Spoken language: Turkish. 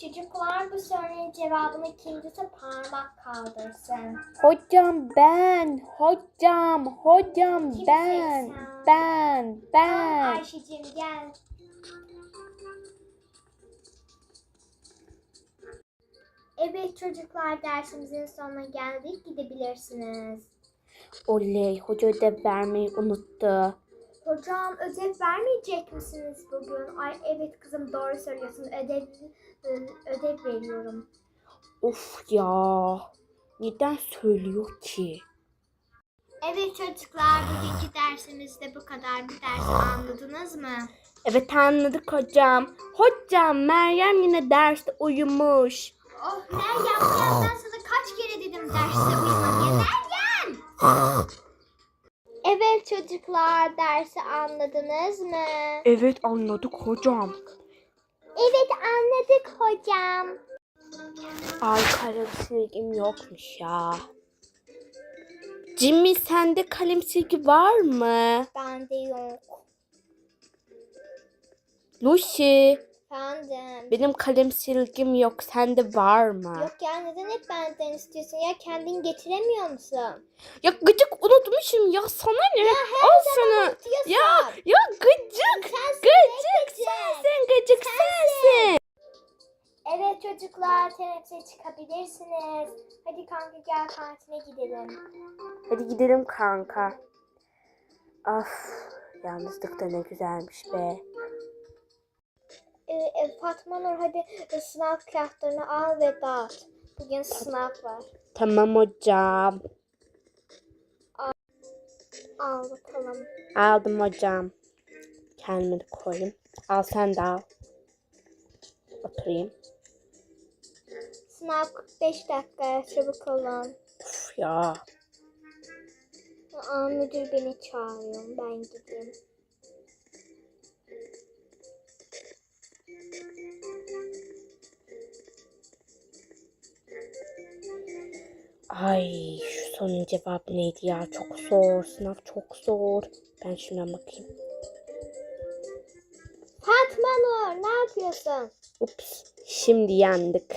Çocuklar bu sorunun cevabını kimse parmak kaldırsın. Hocam ben, hocam, hocam Kimsin ben, sen? ben, Tamam ben. Ayşe'cim gel. Evet çocuklar dersimizin sonuna geldik. Gidebilirsiniz. Oley, hoca ödev vermeyi unuttu. Hocam ödev vermeyecek misiniz bugün? Ay evet kızım doğru söylüyorsun. Ödev ödev veriyorum. Of ya, neden söylüyor ki? Evet çocuklar bugünkü dersimiz de bu kadar. Bu dersi anladınız mı? Evet anladık hocam. Hocam Meryem yine derste uyumuş. Oh Meryem gel ben sana kaç kere dedim derste uyuma diye. Meryem! Çocuklar dersi anladınız mı? Evet anladık hocam. Evet anladık hocam. Ay kalem silgim yokmuş ya. Jimmy sende kalem silgi var mı? Bende yok. Lucy Efendim. benim kalem silgim yok sende var mı? Yok ya neden hep benden istiyorsun ya kendin getiremiyor musun? Ya gıcık unutmuşum ya sana ne? Al sana. Ya ya gıcık. Sensin, Gıcık sensin gıcık sensin. Evet çocuklar teneffüse çıkabilirsiniz. Hadi kanka gel kantine gidelim. Hadi gidelim kanka. Of yalnızlık da ne güzelmiş be. Ee, e, Fatma Nur hadi e, sınav kağıtlarını al ve dağıt. Bugün sınav var. Tamam hocam. Al bakalım. Aldım hocam. Kendimi koyayım. Al sen de al. Oturayım. Sınav 45 dakika çabuk olun. Uf ya. Aa, müdür beni çağırıyor. Ben gideyim. Ay sorunun cevabı neydi ya? Çok zor. Sınav çok zor. Ben şuna bakayım. Fatma Nur ne yapıyorsun? Ups. Şimdi yandık.